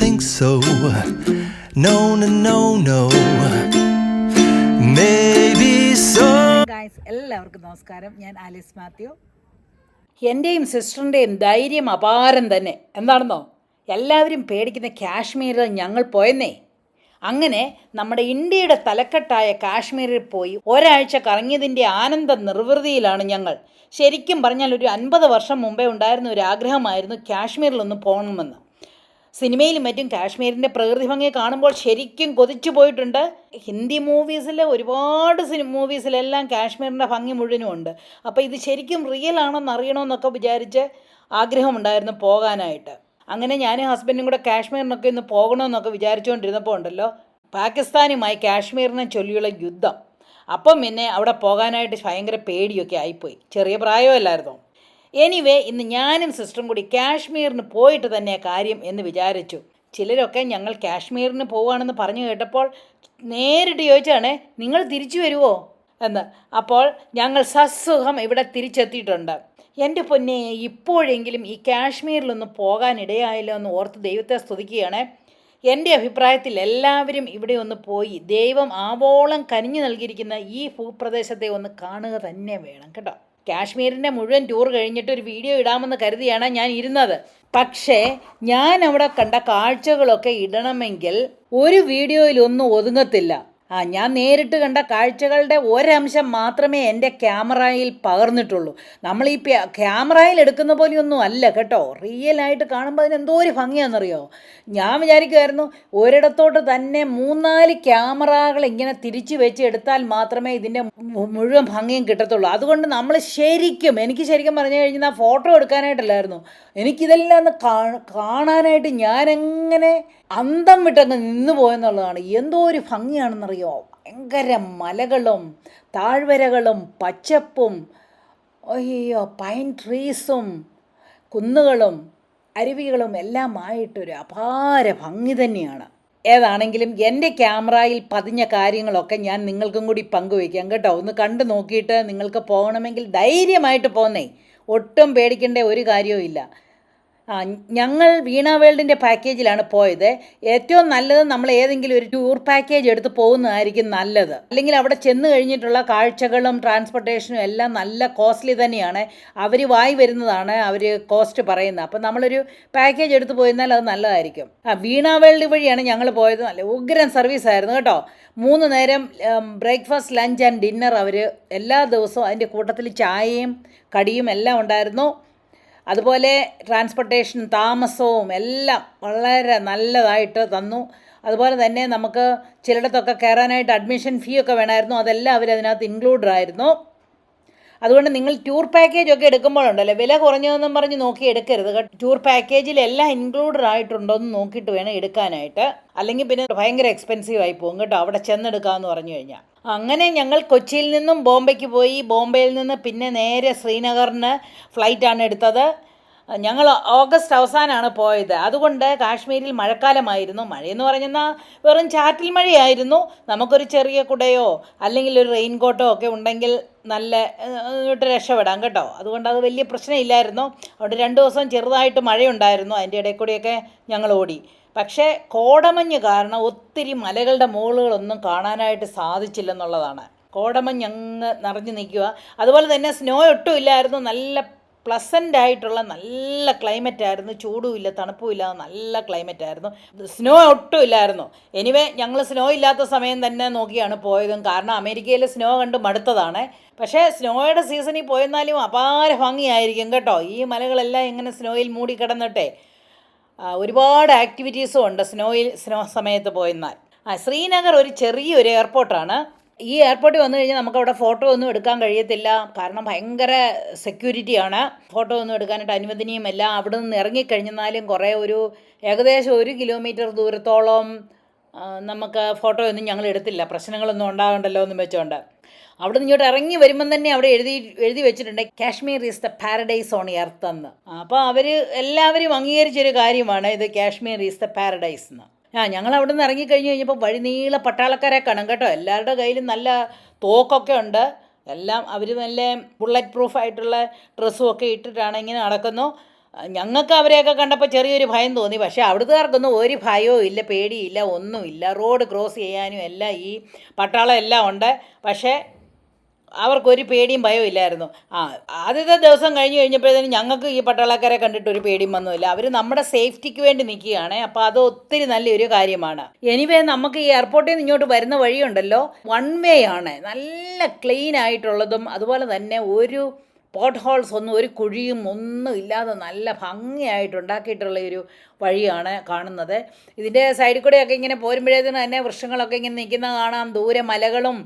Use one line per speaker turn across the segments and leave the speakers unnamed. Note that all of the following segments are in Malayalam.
think so. No, no, no, no. Maybe so.
Guys എല്ലാവർക്കും നമസ്കാരം. ഞാൻ ആലിസ് മാത്യു. എന്റെയും സിസ്റ്ററിന്റെയും ധൈര്യം അപാരം തന്നെ. എന്താണെന്നോ? എല്ലാവരും പേടിക്കുന്ന കാശ്മീരിൽ ഞങ്ങൾ പോയെന്നേ. അങ്ങനെ നമ്മുടെ ഇന്ത്യയുടെ തലക്കെട്ടായ കാശ്മീരിൽ പോയി ഒരാഴ്ച കറങ്ങിയതിന്റെ ആനന്ദ നിർവൃതിയിലാണ് ഞങ്ങൾ. ശരിക്കും പറഞ്ഞാൽ ഒരു അൻപത് വർഷം മുമ്പേ ഉണ്ടായിരുന്ന ഒരു ആഗ്രഹമായിരുന്നു കാശ്മീരിലൊന്ന് പോകണമെന്ന്. സിനിമയിലും മറ്റും കാശ്മീരിന്റെ പ്രകൃതി ഭംഗി കാണുമ്പോൾ ശരിക്കും കൊതിച്ചു പോയിട്ടുണ്ട്. ഹിന്ദി മൂവീസിൽ ഒരുപാട് സിനിമ മൂവീസിലെല്ലാം കാശ്മീരിന്റെ ഭംഗി മുഴുവനും ഉണ്ട് അപ്പോൾ ഇത് ശരിക്കും റിയൽ ആണെന്ന് അറിയണമെന്നൊക്കെ വിചാരിച്ച് ആഗ്രഹമുണ്ടായിരുന്നു പോകാനായിട്ട്. അങ്ങനെ ഞാൻ ഹസ്ബൻഡും കൂടെ കാശ്മീരിനൊക്കെ ഇന്ന് പോകണമെന്നൊക്കെ വിചാരിച്ചുകൊണ്ടിരുന്നപ്പോൾ ഉണ്ടല്ലോ പാകിസ്ഥാനുമായി കാശ്മീരിനെ ചൊല്ലിയുള്ള യുദ്ധം. അപ്പം പിന്നെ അവിടെ പോകാനായിട്ട് ഭയങ്കര പേടിയൊക്കെ ആയിപ്പോയി. ചെറിയ പ്രായമല്ലായിരുന്നോ? എനിവേ ഇന്ന് ഞാനും സിസ്റ്ററും കൂടി കാശ്മീരിന് പോയിട്ട് തന്നെ കാര്യം എന്ന് വിചാരിച്ചു. ചിലരൊക്കെ ഞങ്ങൾ കാശ്മീരിന് പോവുകയാണെന്ന് പറഞ്ഞു കേട്ടപ്പോൾ നേരിട്ട് ചോദിച്ചാണ് നിങ്ങൾ തിരിച്ചു വരുമോ എന്ന്. അപ്പോൾ ഞങ്ങൾ സസുഖം ഇവിടെ തിരിച്ചെത്തിയിട്ടുണ്ട്. എന്റെ പൊന്നെ ഇപ്പോഴെങ്കിലും ഈ കാശ്മീരിലൊന്ന് പോകാനിടയായല്ലോ എന്ന് ഓർത്ത് ദൈവത്തെ സ്തുതിക്കുകയാണ്. എന്റെ അഭിപ്രായത്തിൽ എല്ലാവരും ഇവിടെ ഒന്ന് പോയി ദൈവം ആവോളം കനിഞ്ഞു നൽകിയിരിക്കുന്ന ഈ ഭൂപ്രദേശത്തെ ഒന്ന് കാണുക തന്നെ വേണം കേട്ടോ. കാശ്മീരിന്റെ മുഴുവൻ ടൂർ കഴിഞ്ഞിട്ട് ഒരു വീഡിയോ ഇടാമെന്ന് കരുതിയാണ് ഞാൻ ഇരുന്നത്. പക്ഷേ ഞാൻ അവിടെ കണ്ട കാഴ്ചകളൊക്കെ ഇടണമെങ്കിൽ ഒരു വീഡിയോയിലൊന്നും ഒതുങ്ങത്തില്ല. ആ ഞാൻ നേരിട്ട് കണ്ട കാഴ്ചകളുടെ ഒരംശം മാത്രമേ എന്റെ ക്യാമറയിൽ പകർന്നിട്ടുള്ളൂ. നമ്മൾ ഈ ക്യാമറയിൽ എടുക്കുന്ന പോലെയൊന്നും അല്ല കേട്ടോ. റിയലായിട്ട് കാണുമ്പോൾ അതിന് എന്തോ ഒരു ഭംഗിയാണെന്നറിയോ? ഞാൻ വിചാരിക്കുമായിരുന്നു ഒരിടത്തോട്ട് തന്നെ മൂന്നാൽ ക്യാമറകൾ ഇങ്ങനെ തിരിച്ചു വെച്ച് എടുത്താൽ മാത്രമേ ഇതിന്റെ മുഴുവൻ ഭംഗിയും കിട്ടത്തുള്ളൂ. അതുകൊണ്ട് നമ്മൾ ശരിക്കും എനിക്ക് ശരിക്കും പറഞ്ഞു കഴിഞ്ഞാൽ ഫോട്ടോ എടുക്കാനായിട്ടല്ലായിരുന്നു. എനിക്കിതെല്ലാം ഒന്ന് കാണാനായിട്ട് ഞാനെങ്ങനെ അന്തം വിട്ടങ്ങ് നിന്ന് പോയെന്നുള്ളതാണ്. എന്തോ ഒരു ഭംഗിയാണെന്നറിയോ? ഭയങ്കര മലകളും താഴ്വരകളും പച്ചപ്പും അയ്യോ പൈൻ ട്രീസും കുന്നുകളും അരുവികളും എല്ലാമായിട്ടൊരു അപാര ഭംഗി തന്നെയാണ്. ഏതാണെങ്കിലും എന്റെ ക്യാമറയിൽ പതിഞ്ഞ കാര്യങ്ങളൊക്കെ ഞാൻ നിങ്ങൾക്കും കൂടി പങ്കുവയ്ക്കാം കേട്ടോ. ഒന്ന് കണ്ടു നോക്കിയിട്ട് നിങ്ങൾക്ക് പോകണമെങ്കിൽ ധൈര്യമായിട്ട് പോന്നേ. ഒട്ടും പേടിക്കേണ്ട ഒരു കാര്യവും ഞങ്ങൾ വീണ വേൾഡിന്റെ പാക്കേജിലാണ് പോയത്. ഏറ്റവും നല്ലത് നമ്മൾ ഏതെങ്കിലും ഒരു ടൂർ പാക്കേജ് എടുത്ത് പോകുന്നതായിരിക്കും നല്ലത്. അല്ലെങ്കിൽ അവിടെ ചെന്ന് കഴിഞ്ഞിട്ടുള്ള കാഴ്ചകളും ട്രാൻസ്പോർട്ടേഷനും എല്ലാം നല്ല കോസ്റ്റ്ലി തന്നെയാണ്. അവർ വായി വരുന്നതാണ് അവർ കോസ്റ്റ് പറയുന്നത്. അപ്പം നമ്മളൊരു പാക്കേജ് എടുത്ത് പോയിരുന്നാൽ അത് നല്ലതായിരിക്കും. ആ വീണ വേൾഡ് വഴിയാണ് ഞങ്ങൾ പോയത്. നല്ല ഉഗ്രൻ സർവീസ് ആയിരുന്നു കേട്ടോ. മൂന്ന് നേരം ബ്രേക്ക്ഫാസ്റ്റ് ലഞ്ച് ആൻഡ് ഡിന്നർ അവർ എല്ലാ ദിവസവും അതിന്റെ കൂട്ടത്തിൽ ചായയും കടിയും എല്ലാം ഉണ്ടായിരുന്നു. അതുപോലെ ട്രാൻസ്പോർട്ടേഷനും താമസവും എല്ലാം വളരെ നല്ലതായിട്ട് തന്നു. അതുപോലെ തന്നെ നമുക്ക് ചിലയിടത്തൊക്കെ കയറാനായിട്ട് അഡ്മിഷൻ ഫീ ഒക്കെ വേണമായിരുന്നു. അതെല്ലാം അവർ അതിനകത്ത് ഇൻക്ലൂഡഡ് ആയിരുന്നു. അതുകൊണ്ട് നിങ്ങൾ ടൂർ പാക്കേജ് ഒക്കെ എടുക്കുമ്പോഴുണ്ടല്ലോ? വില കുറഞ്ഞതെന്നും പറഞ്ഞ് നോക്കി എടുക്കരുത് ടൂർ പാക്കേജിൽ എല്ലാം ഇൻക്ലൂഡഡ് ആയിട്ടുണ്ടോ എന്ന് നോക്കിയിട്ട് വേണം എടുക്കാനായിട്ട്. അല്ലെങ്കിൽ പിന്നെ ഭയങ്കര എക്സ്പെൻസീവ് ആയി പോകും കേട്ടോ. അവിടെ ചെന്നെടുക്കാമെന്ന് പറഞ്ഞു കഴിഞ്ഞാൽ. അങ്ങനെ ഞങ്ങൾ കൊച്ചിയിൽ നിന്നും ബോംബെക്ക് പോയി. ബോംബെയിൽ നിന്ന് പിന്നെ നേരെ ശ്രീനഗറിന് ഫ്ലൈറ്റാണ് എടുത്തത്. ഞങ്ങൾ ഓഗസ്റ്റ് അവസാനമാണ് പോയത്. അതുകൊണ്ട് കാശ്മീരിൽ മഴക്കാലമായിരുന്നു. മഴയെന്ന് പറഞ്ഞാൽ വെറും ചാറ്റിൽ മഴയായിരുന്നു. നമുക്കൊരു ചെറിയ കുടയോ അല്ലെങ്കിൽ ഒരു റെയിൻ കോട്ടോ ഒക്കെ ഉണ്ടെങ്കിൽ നല്ല രക്ഷപ്പെടാം കേട്ടോ. അതുകൊണ്ട് അത് വലിയ പ്രശ്നമില്ലായിരുന്നു. അവിടെ രണ്ട് ദിവസം ചെറുതായിട്ട് മഴയുണ്ടായിരുന്നു. അതിന്റെ ഇടയിൽ കൂടിയൊക്കെ ഞങ്ങൾ ഓടി. പക്ഷേ കോടമഞ്ഞ് കാരണം ഒത്തിരി മലകളുടെ മുകളുകളൊന്നും കാണാനായിട്ട് സാധിച്ചില്ലെന്നുള്ളതാണ്. കോടമഞ്ഞ് അങ്ങ് നിറഞ്ഞു നിൽക്കുക. അതുപോലെ തന്നെ സ്നോ ഒട്ടും ഇല്ലായിരുന്നു. നല്ല പ്ലസന്റ് ആയിട്ടുള്ള നല്ല ക്ലൈമറ്റ് ആയിരുന്നു. ചൂടും ഇല്ല തണുപ്പും ഇല്ലാതെ നല്ല ക്ലൈമറ്റ് ആയിരുന്നു. സ്നോ ഒട്ടും ഇല്ലായിരുന്നു. എനിവേ ഞങ്ങൾ സ്നോ ഇല്ലാത്ത സമയം തന്നെ നോക്കിയാണ് പോയതും. കാരണം അമേരിക്കയിൽ സ്നോ കണ്ട് മടുത്തതാണ്. പക്ഷേ സ്നോയുടെ സീസണിൽ പോയെന്നാലും അപാര ഭംഗിയായിരിക്കും കേട്ടോ. ഈ മലകളെല്ലാം ഇങ്ങനെ സ്നോയിൽ മൂടി കിടന്നിട്ടെ ഒരുപാട് ആക്ടിവിറ്റീസും ഉണ്ട്. സ്നോയിൽ സ്നോ സമയത്ത് പോയിരുന്നാൽ ആ ശ്രീനഗർ ഒരു ചെറിയൊരു എയർപോർട്ടാണ് ഈ എയർപോർട്ടിൽ വന്നു കഴിഞ്ഞാൽ നമുക്ക് അവിടെ ഫോട്ടോ ഒന്നും എടുക്കാൻ കഴിയത്തില്ല. കാരണം ഭയങ്കര സെക്യൂരിറ്റിയാണ് ഫോട്ടോ ഒന്നും എടുക്കാനായിട്ട് അനുവദനീയമല്ല അവിടെ നിന്ന് ഇറങ്ങിക്കഴിഞ്ഞാലും കുറേ ഒരു ഏകദേശം ഒരു കിലോമീറ്റർ ദൂരത്തോളം നമുക്ക് ഫോട്ടോ ഒന്നും ഞങ്ങൾ എടുത്തില്ല. പ്രശ്നങ്ങളൊന്നും ഉണ്ടാകണ്ടല്ലോ എന്ന് വെച്ചോണ്ട്. അവിടെ ഇങ്ങോട്ട് ഇറങ്ങി വരുമ്പം തന്നെ അവിടെ എഴുതി എഴുതി വെച്ചിട്ടുണ്ട് Kashmir is the paradise on earth എന്ന്. അപ്പോൾ അവർ എല്ലാവരും അംഗീകരിച്ചൊരു കാര്യമാണ് ഇത് കാശ്മീർ ഈസ് ദ പാരഡൈസ് എന്ന്. ആ ഞങ്ങൾ അവിടെ നിന്ന് ഇറങ്ങിക്കഴിഞ്ഞ് കഴിഞ്ഞപ്പോൾ വഴി നീള പട്ടാളക്കാരെ കാണും കേട്ടോ. എല്ലാവരുടെ കയ്യിലും നല്ല തോക്കൊക്കെ ഉണ്ട്. എല്ലാം അവർ നല്ല ബുള്ളറ്റ് പ്രൂഫ് ആയിട്ടുള്ള ഡ്രസ്സും ഒക്കെ ഇട്ടിട്ടാണ് ഇങ്ങനെ നടക്കുന്നു. ഞങ്ങൾക്ക് അവരെയൊക്കെ കണ്ടപ്പോൾ ചെറിയൊരു ഭയം തോന്നി. പക്ഷേ അവിടുത്തുകാർക്കൊന്നും ഒരു ഭയവും ഇല്ല പേടിയില്ല ഒന്നുമില്ല റോഡ് ക്രോസ് ചെയ്യാനും എല്ലാം ഈ പട്ടാളം എല്ലാം ഉണ്ട്. പക്ഷേ അവർക്കൊരു പേടിയും ഭയവും ഇല്ലായിരുന്നു. ആ ആദ്യത്തെ ദിവസം കഴിഞ്ഞ് കഴിഞ്ഞപ്പോഴത്തേനും ഞങ്ങൾക്ക് ഈ പട്ടാളക്കാരെ കണ്ടിട്ട് ഒരു പേടിയും വന്നുമില്ല. അവർ നമ്മുടെ സേഫ്റ്റിക്ക് വേണ്ടി നിൽക്കുകയാണ്. അപ്പോൾ അത് ഒത്തിരി നല്ലൊരു കാര്യമാണ്. എനിവേ നമുക്ക് ഈ എയർപോർട്ടിൽ നിന്ന് ഇങ്ങോട്ട് വരുന്ന വഴിയുണ്ടല്ലോ. വൺ വേ ആണ്. നല്ല ക്ലീൻ ആയിട്ടുള്ളതും അതുപോലെ തന്നെ ഒരു പോട്ട് ഹോൾസ് ഒന്നും ഒരു കുഴിയും ഒന്നും ഇല്ലാതെ നല്ല ഭംഗിയായിട്ട് ഉണ്ടാക്കിയിട്ടുള്ള ഒരു വഴിയാണ് കാണുന്നത്. ഇതിന്റെ സൈഡിൽ കൂടെയൊക്കെ ഇങ്ങനെ പോരുമ്പോഴേതിന് തന്നെ വൃക്ഷങ്ങളൊക്കെ ഇങ്ങനെ നിൽക്കുന്ന കാണാം. ദൂരെ മലകളും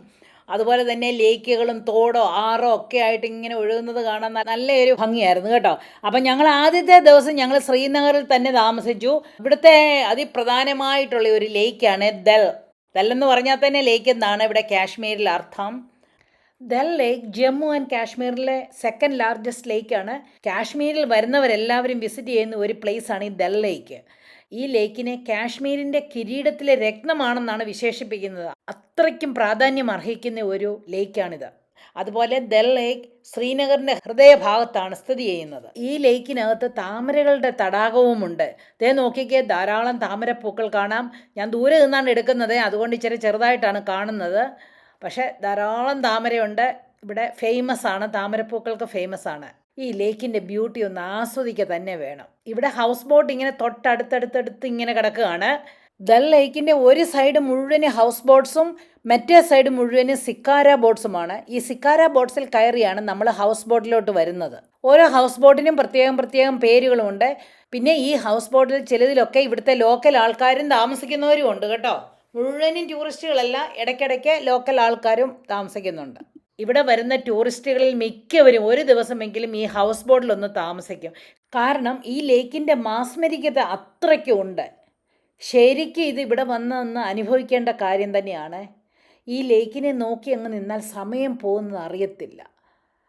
അതുപോലെ തന്നെ ലേക്കുകളും തോടോ ആറോ ഒക്കെ ആയിട്ട് ഇങ്ങനെ ഒഴുകുന്നത് കാണാൻ നല്ലൊരു ഭംഗിയായിരുന്നു കേട്ടോ. അപ്പം ഞങ്ങൾ ആദ്യത്തെ ദിവസം ഞങ്ങൾ ശ്രീനഗറിൽ തന്നെ താമസിച്ചു. ഇവിടുത്തെ അതിപ്രധാനമായിട്ടുള്ള ഒരു ലേക്കാണ് ദൽ. ദൽ എന്ന് പറഞ്ഞാൽ തന്നെ ലേക്ക് എന്നാണ് ഇവിടെ കാശ്മീരിൽ അർത്ഥം. ദൽ ലേക്ക് ജമ്മു ആൻഡ് കാശ്മീരിലെ സെക്കൻഡ് ലാർജസ്റ്റ് ലേക്കാണ് കാശ്മീരിൽ വരുന്നവരെല്ലാവരും വിസിറ്റ് ചെയ്യുന്ന ഒരു പ്ലേസാണ് ഈ ദൽ ലേക്ക്. ഈ ലേക്കിനെ കാശ്മീരിന്റെ കിരീടത്തിലെ രത്നമാണെന്നാണ് വിശേഷിപ്പിക്കുന്നത്. അത്രയ്ക്കും പ്രാധാന്യം അർഹിക്കുന്ന ഒരു ലേക്കാണിത്. അതുപോലെ ദൽ ലേക്ക് ശ്രീനഗറിന്റെ ഹൃദയഭാഗത്താണ് സ്ഥിതി ചെയ്യുന്നത്. ഈ ലേക്കിനകത്ത് താമരകളുടെ തടാകവുമുണ്ട്. ദേ നോക്കിക്കേ ധാരാളം താമരപ്പൂക്കൾ കാണാം. ഞാൻ ദൂരെ നിന്നാണ് എടുക്കുന്നത്. അതുകൊണ്ട് ഇച്ചിരി ചെറുതായിട്ടാണ് കാണുന്നത്. പക്ഷേ ധാരാളം താമരയുണ്ട്. ഇവിടെ ഫേമസ് ആണ്. താമരപ്പൂക്കൾക്ക് ഫേമസ് ആണ്. ഈ ലേക്കിന്റെ ബ്യൂട്ടി ഒന്ന് ആസ്വദിക്കുക തന്നെ വേണം. ഇവിടെ ഹൗസ് ബോട്ട് ഇങ്ങനെ തൊട്ടടുത്തടുത്തടുത്ത് ഇങ്ങനെ കിടക്കുകയാണ്. ദൽ ലേക്കിന്റെ ഒരു സൈഡ് മുഴുവൻ ഹൗസ് ബോട്ട്സും മറ്റേ സൈഡ് മുഴുവൻ സിക്കാര ബോട്ട്സുമാണ് ഈ സിക്കാര ബോട്ട്സിൽ കയറിയാണ് നമ്മൾ ഹൗസ് ബോട്ടിലോട്ട് വരുന്നത്. ഓരോ ഹൗസ് ബോട്ടിനും പ്രത്യേകം പ്രത്യേകം പേരുകളുമുണ്ട് പിന്നെ ഈ ഹൗസ് ബോട്ടിൽ ചിലതിലൊക്കെ ഇവിടുത്തെ ലോക്കൽ ആൾക്കാരും താമസിക്കുന്നവരും ഉണ്ട് കേട്ടോ. മുഴുവനും ടൂറിസ്റ്റുകളല്ല ഇടയ്ക്കിടയ്ക്ക് ലോക്കൽ ആൾക്കാരും താമസിക്കുന്നുണ്ട്. ഇവിടെ വരുന്ന ടൂറിസ്റ്റുകളിൽ മിക്കവരും ഒരു ദിവസമെങ്കിലും ഈ ഹൗസ് ബോട്ടിലൊന്ന് താമസിക്കും. കാരണം ഈ ലേക്കിന്റെ മാസ്മരികത അത്രയ്ക്കും ഉണ്ട്. ശരിക്കും ഇത് ഇവിടെ വന്ന് ഒന്ന് അനുഭവിക്കേണ്ട കാര്യം തന്നെയാണ്. ഈ ലേക്കിനെ നോക്കി അങ്ങ് നിന്നാൽ സമയം പോകുന്നത് അറിയത്തില്ല.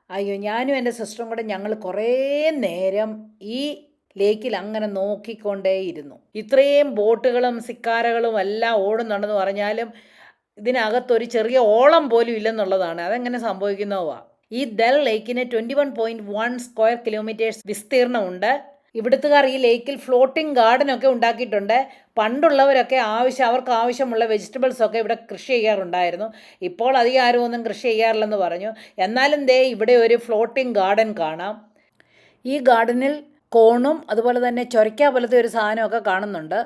അയ്യോ ഞാനും എന്റെ സിസ്റ്ററും കൂടെ ഞങ്ങൾ കുറേ നേരം ഈ ലേക്കിൽ അങ്ങനെ നോക്കിക്കൊണ്ടേയിരുന്നു. ഇത്രയും ബോട്ടുകളും സിക്കാരകളും എല്ലാം ഓടുന്നുണ്ടെന്ന് പറഞ്ഞാലും ഇതിനകത്തൊരു ചെറിയ ഓളം പോലും ഇല്ലെന്നുള്ളതാണ്. അതെങ്ങനെ സംഭവിക്കുന്നതുവാ? ഈ Dal ലേക്കിന് twenty one point one square kilometres വിസ്തീർണമുണ്ട്. ഇവിടുത്തുകാർ ഈ ലേക്കിൽ ഫ്ലോട്ടിംഗ് ഗാർഡനൊക്കെ ഉണ്ടാക്കിയിട്ടുണ്ട്. പണ്ടുള്ളവരൊക്കെ ആവശ്യം അവർക്ക് ആവശ്യമുള്ള വെജിറ്റബിൾസൊക്കെ ഇവിടെ കൃഷി ചെയ്യാറുണ്ടായിരുന്നു. ഇപ്പോൾ അധികം ആരും ഒന്നും കൃഷി ചെയ്യാറില്ലെന്ന് പറഞ്ഞു. എന്നാലും ദേ ഇവിടെ ഒരു ഫ്ലോട്ടിംഗ് ഗാർഡൻ കാണാം. ഈ ഗാർഡനിൽ കോണും അതുപോലെ തന്നെ ചൊരയ്ക്ക പോലത്തെ ഒരു സാധനമൊക്കെ കാണുന്നുണ്ട്.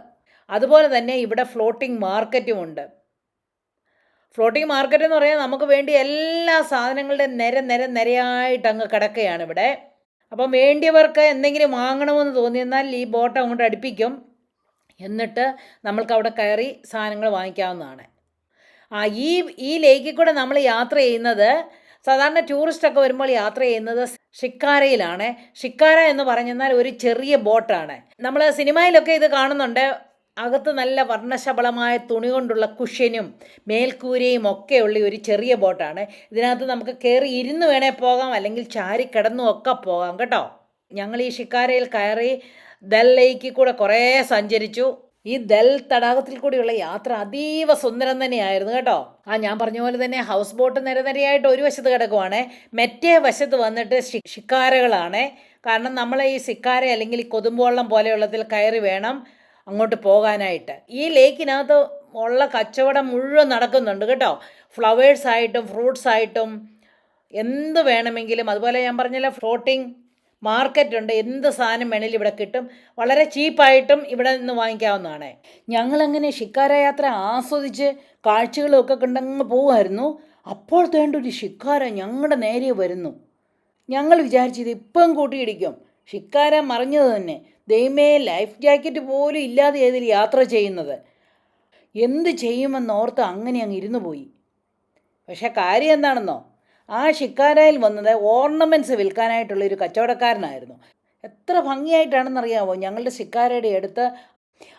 അതുപോലെ തന്നെ ഇവിടെ ഫ്ലോട്ടിംഗ് മാർക്കറ്റും ഉണ്ട്. ഫ്ലോട്ടിംഗ് മാർക്കറ്റ് എന്ന് പറയാൻ നമുക്ക് വേണ്ടി എല്ലാ സാധനങ്ങളുടെ നിര നിര നിരയായിട്ട് അങ്ങ് കിടക്കുകയാണ് ഇവിടെ. അപ്പം വേണ്ടിയവർക്ക് എന്തെങ്കിലും വാങ്ങണമെന്ന് തോന്നിയെന്നാൽ ഈ ബോട്ട് അങ്ങോട്ട് അടുപ്പിക്കും. എന്നിട്ട് നമ്മൾക്ക് അവിടെ കയറി സാധനങ്ങൾ വാങ്ങിക്കാവുന്നതാണ്. ആ ഈ ഈ ലേക്കിൽ കൂടെ നമ്മൾ യാത്ര ചെയ്യുന്നത് സാധാരണ ടൂറിസ്റ്റൊക്കെ വരുമ്പോൾ യാത്ര ചെയ്യുന്നത് ഷിക്കാരയിലാണ് ഷിക്കാര എന്ന് പറഞ്ഞെന്നാൽ ഒരു ചെറിയ ബോട്ടാണ്. നമ്മൾ സിനിമയിലൊക്കെ ഇത് കാണുന്നുണ്ട്. അകത്ത് നല്ല വർണശബളമായ തുണി കൊണ്ടുള്ള കുഷ്യനും മേൽക്കൂരയും ഒക്കെയുള്ള ഒരു ചെറിയ ബോട്ടാണ്. ഇതിനകത്ത് നമുക്ക് കയറി ഇരുന്ന് വേണേൽ പോകാം അല്ലെങ്കിൽ ചാരി കിടന്നും ഒക്കെ പോകാം കേട്ടോ. ഞങ്ങൾ ഈ ഷിക്കാരയിൽ കയറി ദൽ ലേക്കിൽ കൂടെ കുറേ സഞ്ചരിച്ചു. ഈ ദൽ തടാകത്തിൽ കൂടിയുള്ള യാത്ര അതീവ സുന്ദരം തന്നെയായിരുന്നു കേട്ടോ. ആ ഞാൻ പറഞ്ഞ പോലെ തന്നെ ഹൗസ് ബോട്ട് നിരനിരയായിട്ട് ഒരു വശത്ത് കിടക്കുവാണ്. മറ്റേ വശത്ത് വന്നിട്ട് ഷിക്കാരകളാണ് കാരണം നമ്മൾ ഈ സിക്കാര അല്ലെങ്കിൽ ഈ കൊതുമ്പുവള്ളം പോലെയുള്ളതിൽ കയറി വേണം. അങ്ങോട്ട് പോകാനായിട്ട്. ഈ ലേക്കിനകത്ത് ഉള്ള കച്ചവടം മുഴുവൻ നടക്കുന്നുണ്ട് കേട്ടോ. ഫ്ലവേഴ്സ് ആയിട്ടും ഫ്രൂട്ട്സ് ആയിട്ടും എന്ത് വേണമെങ്കിലും അതുപോലെ ഞാൻ പറഞ്ഞല്ലോ ഫ്ലോട്ടിംഗ് മാർക്കറ്റ് ഉണ്ട്. എന്ത് സാധനം വേണേലും ഇവിടെ കിട്ടും. വളരെ ചീപ്പായിട്ടും ഇവിടെ നിന്ന് വാങ്ങിക്കാവുന്നതാണ്. ഞങ്ങളങ്ങനെ ഷിക്കാര യാത്ര ആസ്വദിച്ച് കാഴ്ചകളൊക്കെ കണ്ടങ്ങ് പോകുമായിരുന്നു അപ്പോൾ തേണ്ട ഒരു ഷിക്കാര ഞങ്ങളുടെ നേരെ വരുന്നു. ഞങ്ങൾ വിചാരിച്ചത് ഇപ്പം കൂട്ടിയിടിക്കും. ഷിക്കാര മറിഞ്ഞത് തന്നെ. ദൈവമേ ലൈഫ് ജാക്കറ്റ് പോലും ഇല്ലാതെ ഏതിൽ യാത്ര ചെയ്യുന്നത്? എന്ത് ചെയ്യുമെന്നോർത്ത് അങ്ങനെ അങ്ങ് ഇരുന്നു പോയി. പക്ഷേ കാര്യം എന്താണെന്നോ? ആ ഷിക്കാരയിൽ വന്നത് ഓർണമെന്റ്സ് വിൽക്കാനായിട്ടുള്ള ഒരു കച്ചവടക്കാരനായിരുന്നു. എത്ര ഭംഗിയായിട്ടാണെന്നറിയാമോ ഞങ്ങളുടെ ഷിക്കാരയുടെ അടുത്ത്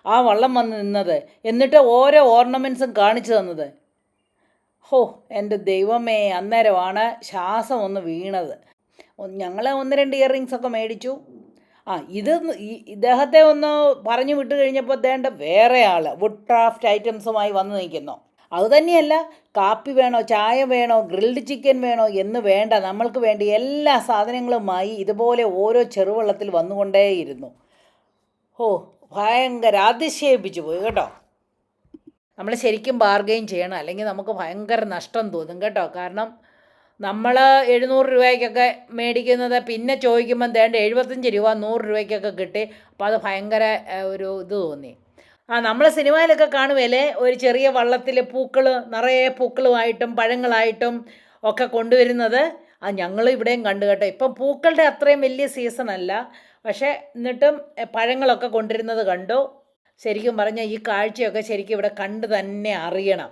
ആ വള്ളം വന്ന് നിന്നത് എന്നിട്ട് ഓരോ ഓർണമെന്റ്സും കാണിച്ചു തന്നത്. ഹോ എന്റെ ദൈവമേ അന്നേരമാണ് ശ്വാസം ഒന്ന് വീണത്. ഞങ്ങൾ ഒന്ന് രണ്ട് ഇയർ റിങ്സൊക്കെ മേടിച്ചു. ആ ഇത് ഇദ്ദേഹത്തെ ഒന്ന് പറഞ്ഞു വിട്ട് കഴിഞ്ഞപ്പോൾ ദേണ്ട വേറെ ആൾ വുഡ് ക്രാഫ്റ്റ് ഐറ്റംസുമായി വന്നു നിൽക്കുന്നു. അതുതന്നെയല്ല കാപ്പി വേണോ ചായ വേണോ ഗ്രിൽഡ് ചിക്കൻ വേണോ എന്ന് വേണ്ട നമ്മൾക്ക് വേണ്ടി എല്ലാ സാധനങ്ങളുമായി ഇതുപോലെ ഓരോ ചെറുവള്ളത്തിൽ വന്നുകൊണ്ടേയിരുന്നു. ഓ ഭയങ്കര അതിശയിപ്പിച്ചു പോയി കേട്ടോ. നമ്മൾ ശരിക്കും ബാർഗെയിൻ ചെയ്യണം അല്ലെങ്കിൽ നമുക്ക് ഭയങ്കര നഷ്ടം തോന്നും കേട്ടോ. കാരണം നമ്മൾ എഴുന്നൂറ് രൂപയ്ക്കൊക്കെ മേടിക്കുന്നത് പിന്നെ ചോദിക്കുമ്പം തേണ്ട എഴുപത്തഞ്ച് രൂപ നൂറ് രൂപയ്ക്കൊക്കെ കിട്ടി. അപ്പോൾ അത് ഭയങ്കര ഒരു ഇത് തോന്നി. ആ നമ്മൾ സിനിമയിലൊക്കെ കാണുമല്ലേ ഒരു ചെറിയ വള്ളത്തിൽ പൂക്കൾ നിറയെ പൂക്കളുമായിട്ടും പഴങ്ങളായിട്ടും ഒക്കെ കൊണ്ടുവരുന്നത്. ആ ഞങ്ങൾ ഇവിടെയും കണ്ടു കേട്ടോ. ഇപ്പം പൂക്കളുടെ അത്രയും വലിയ സീസൺ അല്ല. പക്ഷേ എന്നിട്ടും പഴങ്ങളൊക്കെ കൊണ്ടുവരുന്നത് കണ്ടു. ശരിക്കും പറഞ്ഞാൽ ഈ കാഴ്ചയൊക്കെ ശരിക്കും ഇവിടെ കണ്ട് തന്നെ അറിയണം.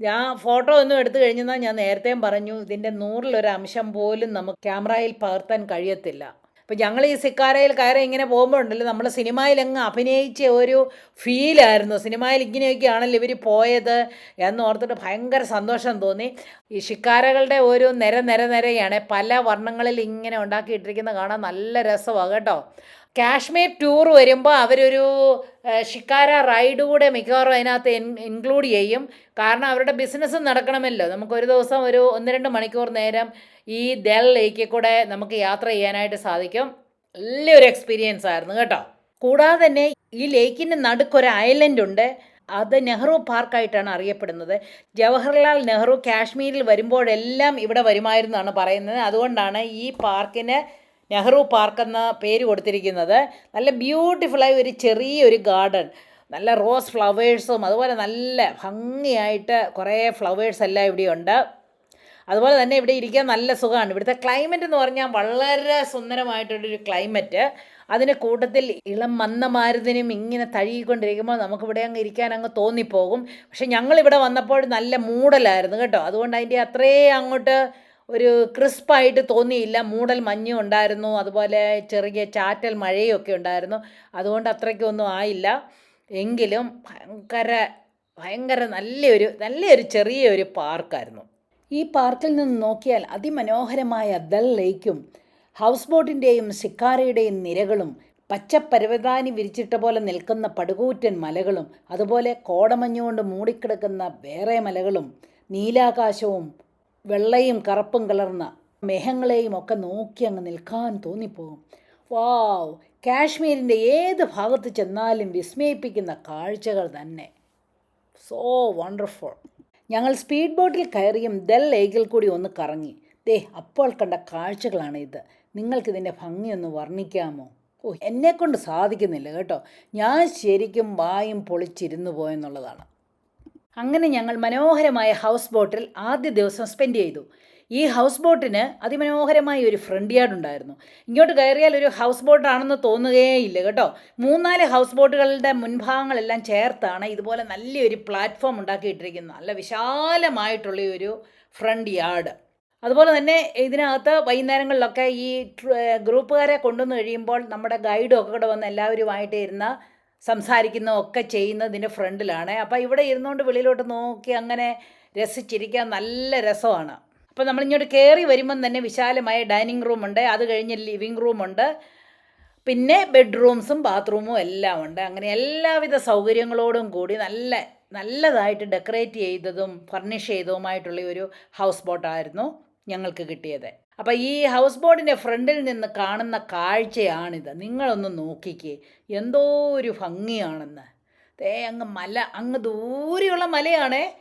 ഞാൻ ഫോട്ടോ ഒന്നും എടുത്തു കഴിഞ്ഞെന്നാൽ ഞാൻ നേരത്തെയും പറഞ്ഞു ഇതിന്റെ നൂറിലൊരു അംശം പോലും നമുക്ക് ക്യാമറയിൽ പകർത്താൻ കഴിയത്തില്ല. അപ്പം ഞങ്ങൾ ഈ സിക്കാരയിൽ കയറി ഇങ്ങനെ പോകുമ്പോൾ ഉണ്ടല്ലോ നമ്മൾ സിനിമയിൽ അങ്ങ് അഭിനയിച്ച ഒരു ഫീലായിരുന്നു. സിനിമയിൽ ഇങ്ങനെയൊക്കെയാണല്ലോ ഇവർ പോയത് എന്ന് ഓർത്തിട്ട് ഭയങ്കര സന്തോഷം തോന്നി. ഈ ഷിക്കാരകളുടെ ഒരു നിര നിര നിരയാണ് പല വർണങ്ങളിൽ ഇങ്ങനെ ഉണ്ടാക്കിയിട്ടിരിക്കുന്നത് കാണാൻ നല്ല രസമാണ് കേട്ടോ. കാശ്മീർ ടൂർ വരുമ്പോൾ അവരൊരു ഷിക്കാര റൈഡ് കൂടെ മിക്കവാറും അതിനകത്ത് ഇൻക്ലൂഡ് ചെയ്യും. കാരണം അവരുടെ ബിസിനസ് നടക്കണമല്ലോ. നമുക്കൊരു ദിവസം ഒരു ഒന്ന് രണ്ട് മണിക്കൂർ നേരം ഈ ദൽ ലേക്കിൽ കൂടെ നമുക്ക് യാത്ര ചെയ്യാനായിട്ട് സാധിക്കും. നല്ലൊരു എക്സ്പീരിയൻസ് ആയിരുന്നു കേട്ടോ. കൂടാതെ തന്നെ ഈ ലേക്കിന്റെ നടുക്കൊരു ഐലൻഡ് ഉണ്ട്. അത് നെഹ്റു പാർക്കായിട്ടാണ് അറിയപ്പെടുന്നത്. ജവഹർലാൽ നെഹ്റു കാശ്മീരിൽ വരുമ്പോഴെല്ലാം ഇവിടെ വരുമായിരുന്നാണ് പറയുന്നത്. അതുകൊണ്ടാണ് ഈ പാർക്കിന് നെഹ്റു പാർക്ക് എന്ന പേര് കൊടുത്തിരിക്കുന്നത്. നല്ല ബ്യൂട്ടിഫുള്ളായ ഒരു ചെറിയൊരു ഗാർഡൻ നല്ല റോസ് ഫ്ലവേഴ്സും അതുപോലെ നല്ല ഭംഗിയായിട്ട് കുറേ ഫ്ലവേഴ്സ് എല്ലാം ഇവിടെയുണ്ട് അതുപോലെ തന്നെ ഇവിടെ ഇരിക്കാൻ നല്ല സുഖമാണ്. ഇവിടുത്തെ ക്ലൈമറ്റ് എന്ന് പറഞ്ഞാൽ വളരെ സുന്ദരമായിട്ടുള്ളൊരു ക്ലൈമറ്റ് അതിന് കൂട്ടത്തിൽ ഇളം മന്ദമാരുതിനും ഇങ്ങനെ തഴുകിക്കൊണ്ടിരിക്കുമ്പോൾ നമുക്കിവിടെ അങ്ങ് ഇരിക്കാൻ അങ്ങ് തോന്നിപ്പോകും. പക്ഷെ ഞങ്ങളിവിടെ വന്നപ്പോൾ നല്ല മൂടലായിരുന്നു കേട്ടോ. അതുകൊണ്ട് അതിന്റെ അത്രേ അങ്ങോട്ട് ഒരു ക്രിസ്പായിട്ട് തോന്നിയില്ല. മൂടൽ മഞ്ഞും ഉണ്ടായിരുന്നു. അതുപോലെ ചെറിയ ചാറ്റൽ മഴയും ഒക്കെ ഉണ്ടായിരുന്നു. അതുകൊണ്ട് അത്രയ്ക്കൊന്നും ആയില്ല. എങ്കിലും ഭയങ്കര ഭയങ്കര നല്ലൊരു നല്ലൊരു ചെറിയൊരു പാർക്കായിരുന്നു. ഈ പാർക്കിൽ നിന്ന് നോക്കിയാൽ അതിമനോഹരമായ ദൽ ലേക്കും ഹൗസ് ബോട്ടിന്റെയും ശിക്കാരയുടെയും നിരകളും പച്ചപ്പരവതാനി വിരിച്ചിട്ട പോലെ നിൽക്കുന്ന പടുകൂറ്റൻ മലകളും അതുപോലെ കോടമഞ്ഞുകൊണ്ട് മൂടിക്കിടക്കുന്ന വേറെ മലകളും നീലാകാശവും വെള്ളയും കറുപ്പും കലർന്ന മേഘങ്ങളെയും ഒക്കെ നോക്കി അങ്ങ് നിൽക്കാൻ തോന്നിപ്പോകും. വാവ് കാശ്മീരിന്റെ ഏത് ഭാഗത്ത് ചെന്നാലും വിസ്മയിപ്പിക്കുന്ന കാഴ്ചകൾ തന്നെ. സോ വണ്ടർഫുൾ ഞങ്ങൾ സ്പീഡ് ബോട്ടിൽ കയറിയും ദൽ ലേക്കിൽ കൂടി ഒന്ന് കറങ്ങി. ദേ അപ്പോൾ കണ്ട കാഴ്ചകളാണ് ഇത്. നിങ്ങൾക്കിതിന്റെ ഭംഗിയൊന്ന് വർണിക്കാമോ? ഓ എന്നെക്കൊണ്ട് സാധിക്കുന്നില്ല കേട്ടോ. ഞാൻ ശരിക്കും വായും പൊളിച്ചിരുന്നു പോയെന്നുള്ളതാണ്. അങ്ങനെ ഞങ്ങൾ മനോഹരമായ ഹൗസ് ബോട്ടിൽ ആദ്യ ദിവസം സ്പെൻഡ് ചെയ്തു. ഈ ഹൗസ് ബോട്ടിന് അതിമനോഹരമായ ഒരു ഫ്രണ്ട് യാർഡ് ഉണ്ടായിരുന്നു. ഇങ്ങോട്ട് കയറിയാൽ ഒരു ഹൗസ് ബോട്ടാണെന്ന് തോന്നുകയേയില്ല കേട്ടോ. മൂന്നാൽ ഹൗസ് ബോട്ടുകളുടെ മുൻഭാഗങ്ങളെല്ലാം ചേർത്താണ് ഇതുപോലെ നല്ലൊരു പ്ലാറ്റ്ഫോം ഉണ്ടാക്കിയിട്ടിരിക്കുന്നത്. നല്ല വിശാലമായിട്ടുള്ള ഒരു ഫ്രണ്ട് യാർഡ് അതുപോലെ തന്നെ ഇതിനകത്ത് വൈകുന്നേരങ്ങളിലൊക്കെ ഈ ഗ്രൂപ്പുകാരെ കൊണ്ടുവന്ന് കഴിയുമ്പോൾ നമ്മുടെ ഗൈഡും ഒക്കെ കൂടെ വന്ന് എല്ലാവരുമായിട്ട് ഇരുന്ന് സംസാരിക്കുന്ന ഒക്കെ ചെയ്യുന്നതിന്റെ ഫ്രണ്ടിലാണ്. അപ്പോൾ ഇവിടെ ഇരുന്നുകൊണ്ട് വെളിയിലോട്ട് നോക്കി അങ്ങനെ രസിച്ചിരിക്കാൻ നല്ല രസമാണ്. അപ്പോൾ നമ്മളിങ്ങോട്ട് കയറി വരുമ്പം തന്നെ വിശാലമായ ഡൈനിങ് റൂമുണ്ട് അത് കഴിഞ്ഞ് ലിവിങ് റൂമുണ്ട് പിന്നെ ബെഡ്റൂംസും ബാത്റൂമും എല്ലാം ഉണ്ട്. അങ്ങനെ എല്ലാവിധ സൗകര്യങ്ങളോടും കൂടി നല്ല നല്ലതായിട്ട് ഡെക്കറേറ്റ് ചെയ്തതും ഫർണിഷ് ചെയ്തതുമായിട്ടുള്ള ഒരു ഹൗസ് ബോട്ടായിരുന്നു. ഞങ്ങൾക്ക് കിട്ടിയത്. അപ്പോൾ ഈ ഹൗസ് ബോട്ടിന്റെ ഫ്രണ്ടിൽ നിന്ന് കാണുന്ന കാഴ്ചയാണിത്. നിങ്ങളൊന്ന് നോക്കിക്കേ. എന്തോ ഒരു ഭംഗിയാണെന്ന്. ദേ അങ്ങ് മല അങ്ങ് ദൂരെയുള്ള മലയാണേ.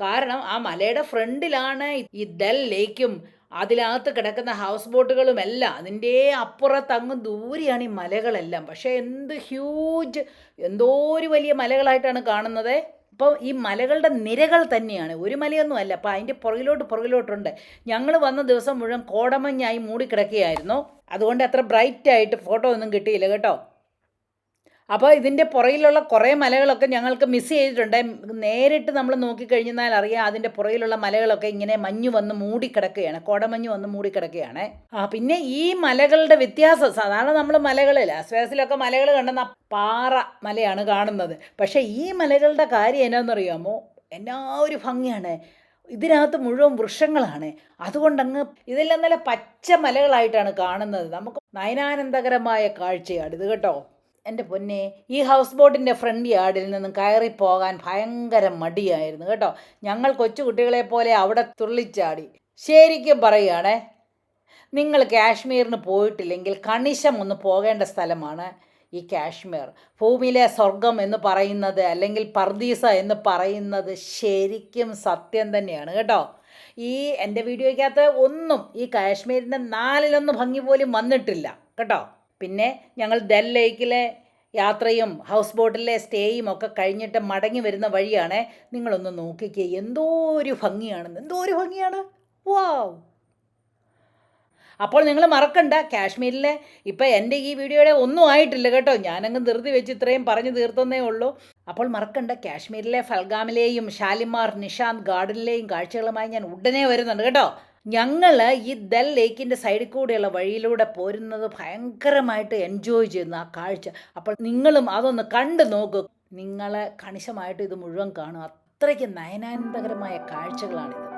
കാരണം ആ മലയുടെ ഫ്രണ്ടിലാണ് ഈ ദൽ ലേക്കും അതിനകത്ത് കിടക്കുന്ന ഹൗസ് ബോട്ടുകളും എല്ലാം. അതിന്റെ അപ്പുറത്ത് അങ്ങ് ദൂരെയാണ് ഈ മലകളെല്ലാം. പക്ഷേ എന്ത് ഹ്യൂജ് എന്തോ ഒരു വലിയ മലകളായിട്ടാണ് കാണുന്നത്. അപ്പോൾ ഈ മലകളുടെ നിരകൾ തന്നെയാണ്. ഒരു മലയൊന്നും അല്ല. അപ്പോൾ അതിന്റെ പുറകിലോട്ട് പുറകിലോട്ടുണ്ട്. ഞങ്ങൾ വന്ന ദിവസം മുഴുവൻ കോടമഞ്ഞായി മൂടിക്കിടക്കുകയായിരുന്നു. അതുകൊണ്ട് അത്ര ബ്രൈറ്റായിട്ട് ഫോട്ടോ ഒന്നും കിട്ടിയില്ല കേട്ടോ. അപ്പോൾ ഇതിന്റെ പുറയിലുള്ള കുറേ മലകളൊക്കെ ഞങ്ങൾക്ക് മിസ് ചെയ്തിട്ടുണ്ട്. നേരിട്ട് നമ്മൾ നോക്കിക്കഴിഞ്ഞാൽ അറിയാം അതിന്റെ പുറയിലുള്ള മലകളൊക്കെ ഇങ്ങനെ മഞ്ഞ് വന്ന് മൂടിക്കിടക്കുകയാണ്. കോടമഞ്ഞ് വന്ന് മൂടിക്കിടക്കുകയാണ്. ആ പിന്നെ ഈ മലകളുടെ വ്യത്യാസം സാധാരണ നമ്മൾ മലകളിൽ അസ്വേസിലൊക്കെ മലകൾ കണ്ടെന്ന പാറ മലയാണ് കാണുന്നത്. പക്ഷേ ഈ മലകളുടെ കാര്യം എന്നാണെന്നറിയാമോ എന്നാ ഒരു ഭംഗിയാണ്. ഇതിനകത്ത് മുഴുവൻ വൃക്ഷങ്ങളാണ്. അതുകൊണ്ടങ്ങ് ഇതെല്ലാം നല്ല പച്ച മലകളായിട്ടാണ് കാണുന്നത്. നമുക്ക് നയനാനന്ദകരമായ കാഴ്ചയാണ് ഇത് കേട്ടോ. എന്റെ പൊന്നെ ഈ ഹൗസ് ബോട്ടിന്റെ ഫ്രണ്ട് യാർഡിൽ നിന്ന് കയറി പോകാൻ ഭയങ്കര മടിയായിരുന്നു കേട്ടോ. ഞങ്ങൾ കൊച്ചുകുട്ടികളെ പോലെ അവിടെ തുള്ളിച്ചാടി. ശരിക്കും പറയുകയാണേ നിങ്ങൾ കാശ്മീരിന് പോയിട്ടില്ലെങ്കിൽ കണിശം ഒന്ന് പോകേണ്ട സ്ഥലമാണ് ഈ കാശ്മീർ. ഭൂമിയിലെ സ്വർഗം എന്ന് പറയുന്നത് അല്ലെങ്കിൽ പർദീസ എന്ന് പറയുന്നത് ശരിക്കും സത്യം തന്നെയാണ് കേട്ടോ. ഈ എന്റെ വീഡിയോയ്ക്കകത്ത് ഒന്നും ഈ കാശ്മീരിന്റെ നാലിലൊന്ന് ഭംഗി പോലും വന്നിട്ടില്ല കേട്ടോ. പിന്നെ ഞങ്ങൾ ഡൽ ലേക്കിലെ യാത്രയും ഹൗസ് ബോട്ടിലെ സ്റ്റേയും ഒക്കെ കഴിഞ്ഞിട്ട് മടങ്ങി വരുന്ന വഴിയാണ് നിങ്ങളൊന്ന് നോക്കിക്കേ. എന്തോ ഒരു ഭംഗിയാണെന്ന്. എന്തോ ഒരു ഭംഗിയാണ്. വാവ് അപ്പോൾ നിങ്ങൾ മറക്കണ്ട. കാശ്മീരിലെ ഇപ്പം എന്റെ ഈ വീഡിയോയുടെ ഒന്നും ആയിട്ടില്ല കേട്ടോ. ഞാനങ്ങ് ധൃതി വെച്ച് ഇത്രയും പറഞ്ഞു തീർത്തന്നേ ഉള്ളൂ. അപ്പോൾ മറക്കണ്ട. കാശ്മീരിലെ ഫൽഗാമിലെയും ഷാലിമാർ നിഷാന്ത് ഗാർഡനിലെയും കാഴ്ചകളുമായി ഞാൻ ഉടനെ വരുന്നുണ്ട് കേട്ടോ. ഞങ്ങൾ ഈ ദൽ ലേക്കിന്റെ സൈഡിൽ കൂടെയുള്ള വഴിയിലൂടെ പോരുന്നത് ഭയങ്കരമായിട്ട് എൻജോയ് ചെയ്യുന്ന ആ കാഴ്ച. അപ്പോൾ നിങ്ങളും അതൊന്ന് കണ്ടു നോക്കൂ. നിങ്ങളെ കണിശമായിട്ട് ഇത് മുഴുവൻ കാണും. അത്രയ്ക്ക് നയനാനന്ദകരമായ കാഴ്ചകളാണിത്.